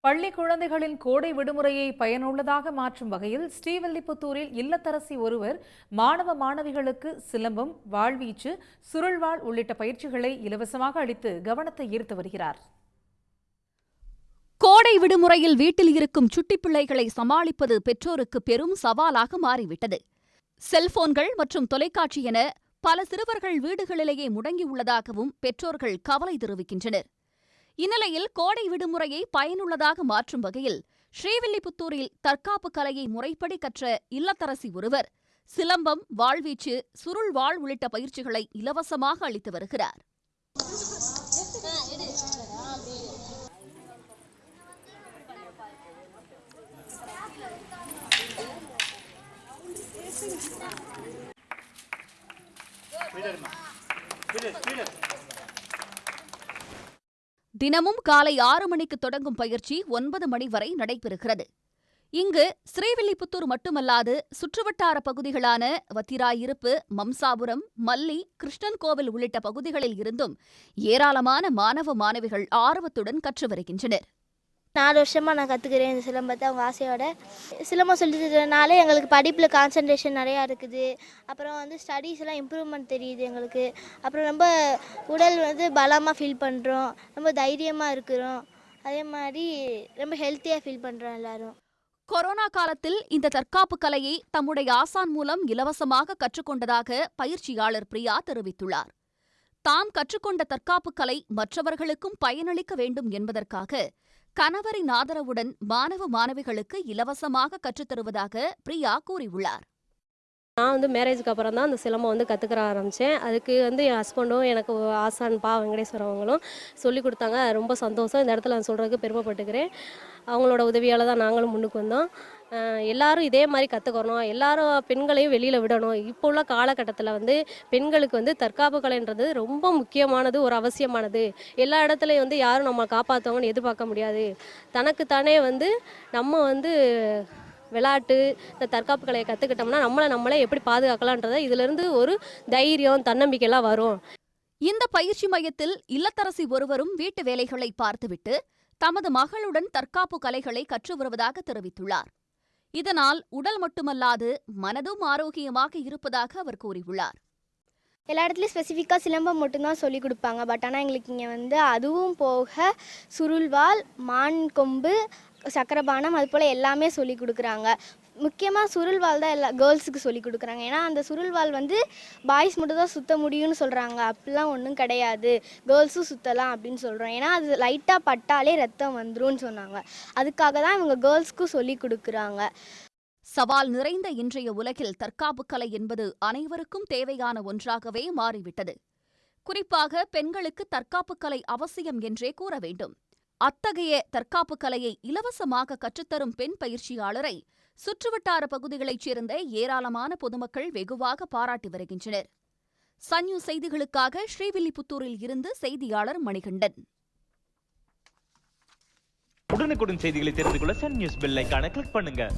பள்ளி குழந்தைகளின் கோடை விடுமுறையை பயனுள்ளதாக மாற்றும் வகையில் ஸ்ரீவில்லிபுத்தூரில் இல்லத்தரசி ஒருவர் மாணவ மாணவிகளுக்கு சிலம்பம் வாழ்வீச்சு சுருள்வாள் உள்ளிட்ட பயிற்சிகளை இலவசமாக அளித்து கவனத்தை ஈர்த்து வருகிறார். கோடை விடுமுறையில் வீட்டில் இருக்கும் சுட்டிப் பிள்ளைகளை சமாளிப்பது பெற்றோருக்கு பெரும் சவாலாக மாறிவிட்டது. செல்போன்கள் மற்றும் தொலைக்காட்சி என பல சிறுவர்கள் வீடுகளிலேயே முடங்கியுள்ளதாகவும் பெற்றோர்கள் கவலை தெரிவிக்கின்றனர். இந்நிலையில் கோடை விடுமுறையை பயனுள்ளதாக மாற்றும் வகையில் ஸ்ரீவில்லிபுத்தூரில் தற்காப்பு கலையை முறைப்படி கற்ற இல்லத்தரசி ஒருவர் சிலம்பம் வாழ்வீச்சு சுருள் வாழ் உள்ளிட்ட பயிற்சிகளை இலவசமாக அளித்து வருகிறார். தினமும் காலை ஆறு மணிக்கு தொடங்கும் பயிற்சி ஒன்பது மணி வரை நடைபெறுகிறது. இங்கு ஸ்ரீவில்லிபுத்தூர் மட்டுமல்லாது சுற்றுவட்டார பகுதிகளான வத்திராயிருப்பு மம்சாபுரம் மல்லி கிருஷ்ணன் கோவில் உள்ளிட்ட பகுதிகளில் இருந்தும் ஏராளமான மாணவ மாணவிகள் ஆர்வத்துடன் கற்று வருகின்றனர். நாலு வருஷமாக நான் கற்றுக்கிறேன் இந்த சிலம்பத்தை அவங்க ஆசையோட. சிலம்பம் சொல்லி தரதுனால எங்களுக்கு படிப்பில் கான்சன்ட்ரேஷன் நிறையா இருக்குது. அப்புறம் வந்து ஸ்டடீஸ்லாம் இம்ப்ரூவ்மெண்ட் தெரியுது எங்களுக்கு. அப்புறம் ரொம்ப உடல் வந்து பலமாக ஃபீல் பண்ணுறோம் ரொம்ப தைரியமாக இருக்கிறோம். அதே மாதிரி ரொம்ப ஹெல்த்தியாக ஃபீல் பண்ணுறோம் எல்லாரும். கொரோனா காலத்தில் இந்த தற்காப்பு கலையை தம்முடைய ஆசான் மூலம் இலவசமாக கற்றுக்கொண்டதாக பயிற்சியாளர் பிரியா தெரிவித்துள்ளார். தாம் கற்றுக்கொண்ட தற்காப்பு கலை மற்றவர்களுக்கும் பயனளிக்க வேண்டும் என்பதற்காக கணவரின் ஆதரவுடன் மாணவ மாணவிகளுக்கு இலவசமாக கற்றுத்தருவதாக பிரியா கூறியுள்ளார். நான் வந்து மேரேஜுக்கு அப்புறம் தான் அந்த சிலம்பம் வந்து கற்றுக்கிற ஆரம்பித்தேன் அதுக்கு வந்து என் ஹஸ்பண்டும் எனக்கு ஆசான் பா வெங்கடேஸ்வரன் அவங்களும் சொல்லி கொடுத்தாங்க ரொம்ப சந்தோஷம். இந்த இடத்துல நான் சொல்கிறதுக்கு பெருமைப்பட்டுக்கிறேன். அவங்களோட உதவியால் தான் நாங்களும் முன்னுக்கு வந்தோம். எல்லாரும் இதே மாதிரி கற்றுக்கணும் எல்லாரும் பெண்களையும் வெளியில் விடணும். இப்போ உள்ள காலகட்டத்தில் வந்து பெண்களுக்கு வந்து தற்காப்பு கலைன்றது ரொம்ப முக்கியமானது ஒரு அவசியமானது. எல்லா இடத்துலையும் வந்து யாரும் நம்ம காப்பாற்றுவாங்கன்னு எதிர்பார்க்க முடியாது. தனக்குத்தானே வந்து நம்ம வந்து விளையாட்டு இந்த தற்காப்பு கலையை கற்றுக்கிட்டோம்னா நம்மளை நம்மளே எப்படி பாதுகாக்கலான்றதை இதிலிருந்து ஒரு தைரியம் தன்னம்பிக்கைலாம் வரும். இந்த பயிற்சி மையத்தில் இல்லத்தரசி ஒருவரும் வீட்டு வேலைகளை பார்த்துவிட்டு தமது மகளுடன் தற்காப்பு கலைகளை கற்று வருவதாக தெரிவித்துள்ளார். இதனால் உடல் மட்டுமல்லாது மனதும் ஆரோக்கியமாக இருப்பதாக அவர் கூறியுள்ளார். எல்லா இடத்துலையும் ஸ்பெசிஃபிக்காக சிலம்பம் மட்டும்தான் சொல்லி கொடுப்பாங்க. பட் ஆனால் எங்களுக்கு இங்கே வந்து அதுவும் போக சுருள்வாள் மான் கொம்பு சக்கரபானம் அது போல் எல்லாமே சொல்லி கொடுக்குறாங்க. முக்கியமாக சுருள்வாள் தான் எல்லா கேர்ள்ஸுக்கு சொல்லி கொடுக்குறாங்க. ஏன்னா அந்த சுருள்வாள் வந்து பாய்ஸ் மட்டும் தான் சுத்த முடியும்னு சொல்கிறாங்க அப்படிலாம் ஒன்றும் கிடையாது. கேர்ள்ஸும் சுற்றலாம் அப்படின்னு சொல்கிறோம் ஏன்னா அது லைட்டாக பட்டாலே ரத்தம் வந்துடும் சொன்னாங்க. அதுக்காக தான் இவங்க கேர்ள்ஸ்க்கும் சொல்லி கொடுக்குறாங்க. சவால் நிறைந்த இன்றைய உலகில் தற்காப்பு கலை என்பது அனைவருக்கும் தேவையான ஒன்றாகவே மாறிவிட்டது. குறிப்பாக பெண்களுக்கு தற்காப்பு கலை அவசியம் என்றே கூற வேண்டும். அத்தகைய தற்காப்பு கலையை இலவசமாக கற்றுத்தரும் பெண் பயிற்சியாளரை சுற்றுவட்டார பகுதிகளைச் சேர்ந்த ஏராளமான பொதுமக்கள் வெகுவாக பாராட்டி வருகின்றனர். சன்யூ செய்திகளுக்காக ஸ்ரீவில்லிபுத்தூரில் இருந்து செய்தியாளர் மணிகண்டன். உடனுக்குடன் செய்திகளை தெரிந்து கொள்ள சன் நியூஸ் பெல் கிளிக் பண்ணுங்க.